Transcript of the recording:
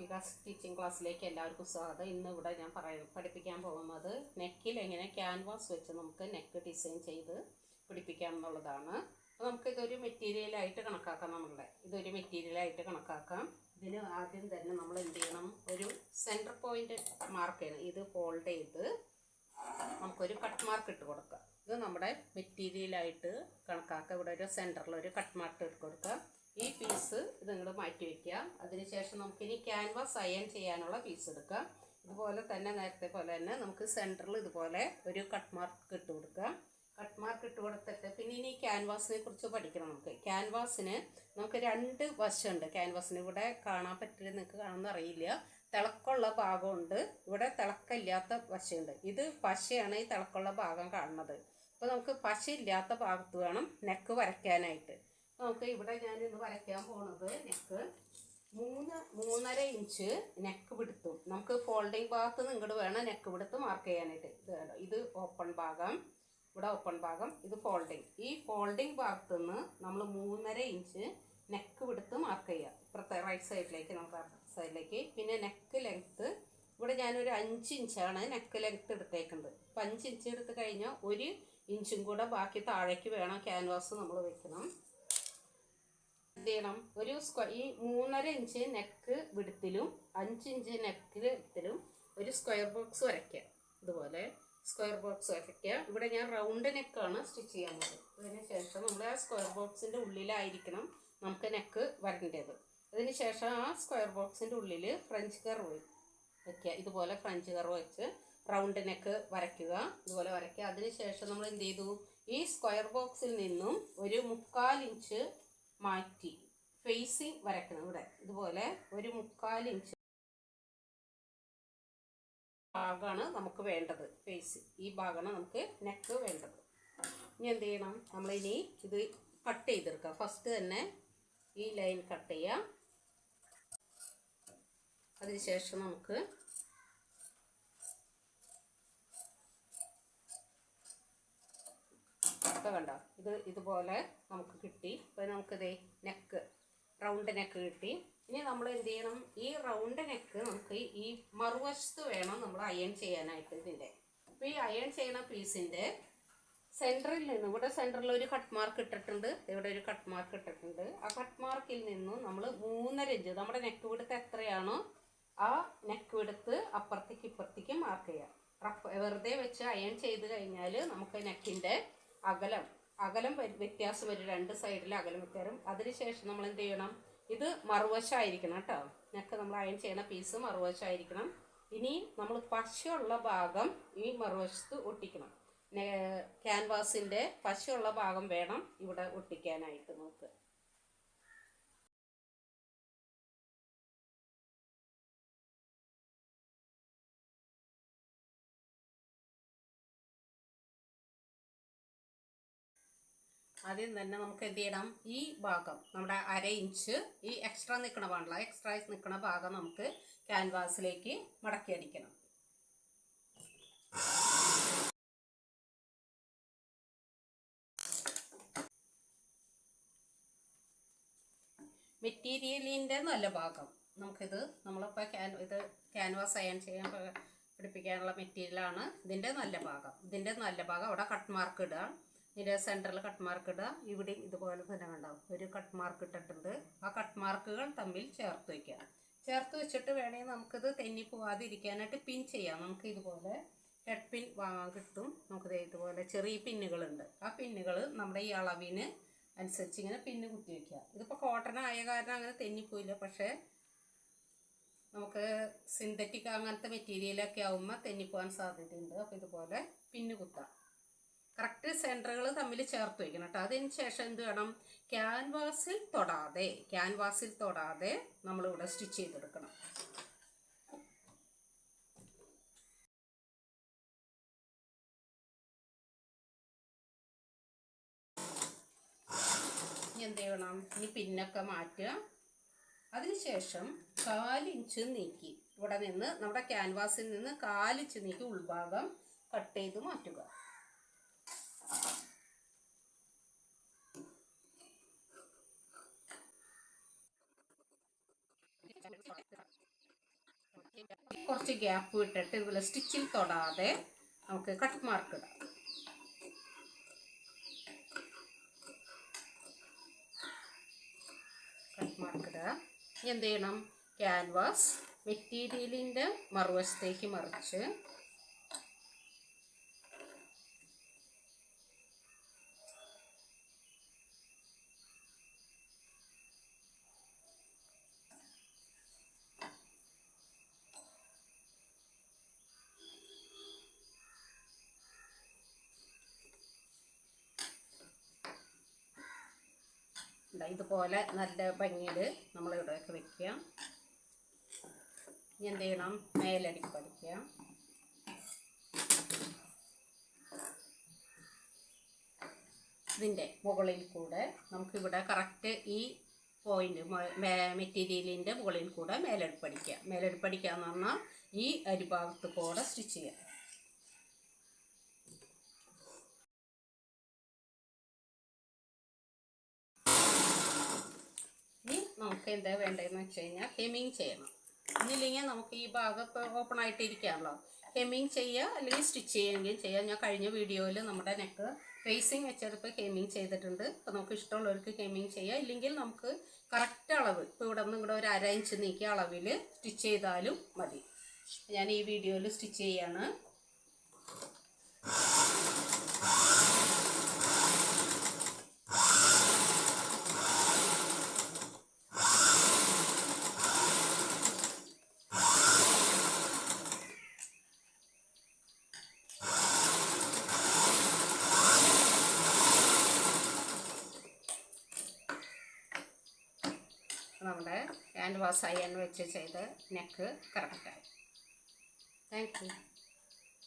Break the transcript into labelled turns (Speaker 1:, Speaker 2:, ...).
Speaker 1: വാർപ്പിക stitching ക്ലാസ്സിലേക്ക് എല്ലാവർക്കും സ്വാഗതം. ഇന്ന് ഇവിടെ ഞാൻ പറയ പഠിപ്പിക്കാൻ പോകുന്നത് നെക്കിൽ എങ്ങനെ ക്യാൻവാസ് വെച്ച് നമുക്ക് നെക്ക് ഡിസൈൻ ചെയ്ത് പിടിപ്പിക്കാം എന്നുള്ളതാണ്. അപ്പോൾ നമുക്ക് ഇതൊരു മെറ്റീരിയലായിട്ട് കണക്കാക്കാം നമ്മളുടെ. ഇതൊരു മെറ്റീരിയലായിട്ട് കണക്കാക്കാം. ഇതിന് ആദ്യം തന്നെ നമ്മൾ എന്ത് ചെയ്യണം? ഒരു സെന്റർ പോയിന്റ് മാർക്ക് ചെയ്യണം. ഇത് ഫോൾഡ് ചെയ്ത് നമുക്കൊരു കട്ട് മാർക്ക് ഇട്ട് കൊടുക്കാം. ഇത് നമ്മുടെ മെറ്റീരിയലായിട്ട് കണക്കാക്കുക ഇവിടെ ഒരു സെന്ററിൽ ഒരു കട്ട് മാർക്ക് ഇട്ട് കൊടുക്കുക ഈ പീസ് ഇത് ഇങ്ങോട്ട് മാറ്റി വയ്ക്കുക അതിനുശേഷം നമുക്കിനി ക്യാൻവാസ് അയൺ ചെയ്യാനുള്ള പീസ് എടുക്കാം. ഇതുപോലെ തന്നെ നേരത്തെ പോലെ തന്നെ നമുക്ക് സെന്ററിൽ ഇതുപോലെ ഒരു കട്ട് മാർക്ക് ഇട്ട് കൊടുക്കാം കട്ട് മാർക്ക് ഇട്ട് കൊടുത്തിട്ട് പിന്നെ ഇനി ക്യാൻവാസിനെ കുറിച്ച് പഠിക്കണം നമുക്ക്. ക്യാൻവാസിന് നമുക്ക് രണ്ട് വശമുണ്ട്. ക്യാൻവാസിന് ഇവിടെ കാണാൻ പറ്റില്ല നിങ്ങൾക്ക് കാണുന്ന അറിയില്ല. തിളക്കമുള്ള ഭാഗമുണ്ട്. ഇവിടെ തിളക്കമില്ലാത്ത വശമുണ്ട് ഇത് പശയാണ് ഈ തിളക്കമുള്ള ഭാഗം കാണുന്നത്. അപ്പോൾ നമുക്ക് പശയില്ലാത്ത ഭാഗത്ത് വേണം നെക്ക് വരയ്ക്കാനായിട്ട്. നമുക്ക് ഇവിടെ ഞാൻ ഇന്ന് വരയ്ക്കാൻ പോണത് നെക്ക് മൂന്ന് മൂന്നര ഇഞ്ച് നെക്ക് പിടുത്തും. നമുക്ക് ഫോൾഡിങ് ഭാഗത്ത് നിന്ന് വേണം നെക്ക് പിടുത്ത് മാർക്ക് ചെയ്യാനായിട്ട്. ഇത് ഇത് ഓപ്പൺ ഭാഗം ഇവിടെ ഓപ്പൺ ഭാഗം ഇത് ഫോൾഡിങ് ഈ ഫോൾഡിങ് ഭാഗത്ത് നിന്ന് നമ്മൾ മൂന്നര ഇഞ്ച് നെക്ക് പിടുത്ത് മാർക്ക് ചെയ്യുക ഇപ്പുറത്തെ റൈറ്റ് സൈഡിലേക്ക് നമുക്ക് സൈഡിലേക്ക് പിന്നെ നെക്ക് ലെങ്ത്ത് ഇവിടെ ഞാനൊരു അഞ്ച് ഇഞ്ചാണ് നെക്ക് ലെങ്ത്ത് എടുത്തേക്കുന്നത്. അപ്പം അഞ്ച് ഇഞ്ച് എടുത്ത് കഴിഞ്ഞാൽ ഒരു ഇഞ്ചും കൂടെ ബാക്കി താഴേക്ക് വേണം ക്യാൻവാസ് നമ്മൾ വെക്കണം. എന്ത് ചെയ്യണം ഒരു സ്ക്വയർ ഈ മൂന്നര ഇഞ്ച് നെക്ക് വിടുത്തിലും അഞ്ച് ഇഞ്ച് നെക്ക് വിടുത്തിലും ഒരു സ്ക്വയർ ബോക്സ് വരയ്ക്കുക. ഇതുപോലെ സ്ക്വയർ ബോക്സ് വരയ്ക്കുക. ഇവിടെ ഞാൻ റൗണ്ട് നെക്കാണ് സ്റ്റിച്ച് ചെയ്യാൻ പോകുന്നത്. അതിന് ശേഷം നമ്മൾ ആ സ്ക്വയർ ബോക്സിന്റെ ഉള്ളിലായിരിക്കണം നമുക്ക് നെക്ക് വരേണ്ടത്. അതിന് ശേഷം ആ സ്ക്വയർ ബോക്സിന്റെ ഉള്ളിൽ ഫ്രഞ്ച് കർവ് വയ്ക്കുക. ഇതുപോലെ ഫ്രഞ്ച് കർവ് വെച്ച് റൗണ്ട് നെക്ക് വരയ്ക്കുക. ഇതുപോലെ വരയ്ക്കുക. അതിന് ശേഷം നമ്മൾ എന്ത് ചെയ്തു? ഈ സ്ക്വയർ ബോക്സിൽ നിന്നും ഒരു മുക്കാൽ ഇഞ്ച് മാറ്റി. ഫേസിങ് വരയ്ക്കണം ഇവിടെ. ഇതുപോലെ ഒരു മുക്കാൽ ഇഞ്ച് ഭാഗമാണ് നമുക്ക് വേണ്ടത്. ഫേസ് ഈ ഭാഗമാണ് നമുക്ക് നെക്ക് വേണ്ടത്. ഇനി എന്ത് ചെയ്യണം? നമ്മളിനി ഇത് കട്ട് ചെയ്തെടുക്കുക ഫസ്റ്റ് തന്നെ ഈ ലൈൻ കട്ട് ചെയ്യാം. അതിനുശേഷം നമുക്ക് ഇപ്പോൾ കണ്ടോ? ഇത് ഇതുപോലെ നമുക്ക് കിട്ടി. ഇപ്പോൾ നമുക്കിതേ നെക്ക് റൗണ്ട് നെക്ക് കിട്ടി. ഇനി നമ്മൾ എന്ത് ചെയ്യണം? ഈ റൗണ്ട് നെക്ക് നമുക്ക് ഈ മറുവശത്ത് വേണം നമ്മൾ അയൺ ചെയ്യാനായിട്ട് ഇതിന്റെ. അപ്പോൾ ഈ അയൺ ചെയ്യണ പീസിന്റെ സെന്ററിൽ നിന്ന് ഇവിടെ സെന്ററിൽ ഒരു കട്ട് മാർക്ക് ഇട്ടിട്ടുണ്ട്. ഇവിടെ ഒരു കട്ട് മാർക്ക് ഇട്ടിട്ടുണ്ട്. ആ കട്ട് മാർക്കിൽ നിന്നും നമ്മൾ മൂന്നര ഇഞ്ച് നമ്മുടെ നെക്ക് വിടുത്ത് എത്രയാണോ ആ നെക്ക് വിടുത്ത് അപ്പുറത്തേക്ക് ഇപ്പുറത്തേക്ക് മാർക്ക് ചെയ്യാം. വെറുതെ വെച്ച് അയൺ ചെയ്ത് കഴിഞ്ഞാൽ നമുക്ക് നെക്കിന്റെ അകലം അകലം വ്യത്യാസം വരും രണ്ട് സൈഡിൽ അകലം വ്യത്യാസം. അതിനുശേഷം നമ്മൾ എന്ത് ചെയ്യണം? ഇത് മറുവശമായിരിക്കണം കേട്ടോ. നെക്ക് നമ്മൾ അയൺ ചെയ്യുന്ന പീസ് മറുവശമായിരിക്കണം ഇനി നമ്മൾ പശയുള്ള ഭാഗം ഈ മറുവശത്ത് ഒട്ടിക്കണം. ക്യാൻവാസിന്റെ പശയുള്ള ഭാഗം വേണം ഇവിടെ ഒട്ടിക്കാനായിട്ട് നമുക്ക്. ആദ്യം തന്നെ നമുക്ക് എന്ത് ചെയ്യണം? ഈ ഭാഗം നമ്മുടെ അര ഇഞ്ച് ഈ എക്സ്ട്രാ നിൽക്കണ പാടില്ല എക്സ്ട്രാ നിൽക്കണ ഭാഗം നമുക്ക് ക്യാൻവാസിലേക്ക് മടക്കി അടിക്കണം. മെറ്റീരിയലിന്റെ നല്ല ഭാഗം. നമുക്കിത് നമ്മളിപ്പോൾ ക്യാൻ ഇത് ക്യാൻവാസ് അയൺ ചെയ്യാൻ പിടിപ്പിക്കാനുള്ള മെറ്റീരിയലാണ് ഇതിന്റെ നല്ല ഭാഗം. ഇതിന്റെ നല്ല ഭാഗം അവിടെ കട്ട് മാർക്ക് ഇടുക. ഇതിന്റെ സെന്ററിൽ കട്ട് മാർക്ക് ഇടുക ഇവിടെ ഇതുപോലെ തന്നെ ഉണ്ടാവും. ഒരു കട്ട് മാർക്ക് ഇട്ടിട്ടുണ്ട്. ആ കട്ട് മാർക്കുകൾ തമ്മിൽ ചേർത്ത് വയ്ക്കുക ചേർത്ത് വെച്ചിട്ട് വേണമെങ്കിൽ നമുക്കിത് തെന്നി പോവാതിരിക്കാനായിട്ട് പിൻ ചെയ്യാം. നമുക്ക് ഇതുപോലെ ഹെഡ് പിൻ വാങ്ങാൻ കിട്ടും. നമുക്ക് ഇതുപോലെ ചെറിയ പിന്നുകളുണ്ട് ആ പിന്നുകൾ നമ്മുടെ ഈ അളവിന് അനുസരിച്ച് ഇങ്ങനെ പിന്ന് കുത്തി വയ്ക്കുക ഇതിപ്പോൾ കോട്ടൺ ആയ കാരണം അങ്ങനെ തെന്നിപ്പോയില്ല പക്ഷേ നമുക്ക് സിന്തറ്റിക് അങ്ങനത്തെ മെറ്റീരിയലൊക്കെ ആകുമ്പോൾ തെന്നിപ്പോകാൻ സാധ്യതയുണ്ട്. അപ്പോൾ ഇതുപോലെ പിന്ന് കുത്താം. കറക്റ്റ് സെന്ററുകൾ തമ്മിൽ ചേർത്ത് വയ്ക്കണം കേട്ടോ. അതിന് ശേഷം എന്ത് വേണം? ക്യാൻവാസിൽ തൊടാതെ ക്യാൻവാസിൽ തൊടാതെ നമ്മളിവിടെ സ്റ്റിച്ച് ചെയ്തെടുക്കണം. ഇനി എന്ത് ചെയ്യണം? ഇനി പിന്നൊക്കെ മാറ്റുക. അതിനുശേഷം കാലിഞ്ച് നീക്കി. ഇവിടെ നിന്ന് നമ്മുടെ ക്യാൻവാസിൽ നിന്ന് കാലിഞ്ച് നീക്കി ഉൾഭാഗം കട്ട് ചെയ്ത് മാറ്റുക. കുറച്ച് ഗ്യാപ്പ് വിട്ടിട്ട് ഇതുപോലെ സ്റ്റിച്ചിൽ തൊടാതെ നമുക്ക് കട്ട് മാർക്ക് ഇടാം. കട്ട് മാർക്ക് ഇടുക. ഇനി എന്ത് ചെയ്യണം? ക്യാൻവാസ് മെറ്റീരിയലിന്റെ മറുവശത്തേക്ക് മറിച്ച് ഇതുപോലെ നല്ല ഭംഗിയിൽ നമ്മൾ ഇവിടെയൊക്കെ വെക്കുക. ഇനി എന്ത് ചെയ്യണം? മേലടിക്ക് പഠിക്കുക ഇതിന്റെ മുകളിൽ കൂടെ നമുക്കിവിടെ കറക്റ്റ് ഈ പോയിന്റ് മെറ്റീരിയലിന്റെ മുകളിൽ കൂടെ മേലെടുപ്പടിക്കുക മേലെടുപ്പടിക്കുക എന്ന് പറഞ്ഞാൽ ഈ അരിഭാഗത്ത് കൂടെ സ്റ്റിച്ച് ചെയ്യുക ഇനി നമുക്ക് എന്താ വേണ്ടതെന്ന് വെച്ച് കഴിഞ്ഞാൽ ഹെമ്മിങ് ചെയ്യണം. ഇന്നില്ലെങ്കിൽ നമുക്ക് ഈ ഭാഗം ഓപ്പൺ ആയിട്ട് ഇരിക്കാമല്ലോ. ഹെമ്മിങ് ചെയ്യുക അല്ലെങ്കിൽ സ്റ്റിച്ച് ചെയ്യുകയും ചെയ്യാം. ഞാൻ കഴിഞ്ഞ വീഡിയോയിൽ നമ്മുടെ നെക്ക് ഫേസിങ് വെച്ചെടുപ്പ് ഹെമ്മിങ് ചെയ്തിട്ടുണ്ട്. അപ്പോൾ നമുക്ക് ഇഷ്ടമുള്ളവർക്ക് ഹെമ്മിങ് ചെയ്യാം. ഇല്ലെങ്കിൽ നമുക്ക് കറക്റ്റ് അളവ് ഇപ്പോൾ ഇവിടെ നിന്ന് ഇവിടെ ഒരു അര ഇഞ്ച് നീക്കിയ അളവിൽ സ്റ്റിച്ച് ചെയ്താലും മതി. ഞാൻ ഈ വീഡിയോയിൽ സ്റ്റിച്ച് ചെയ്യാണ് നമ്മുടെ ക്യാൻവാസ് അയൺ വെച്ച് ചെയ്ത് നെക്ക് കറക്റ്റായി താങ്ക് യു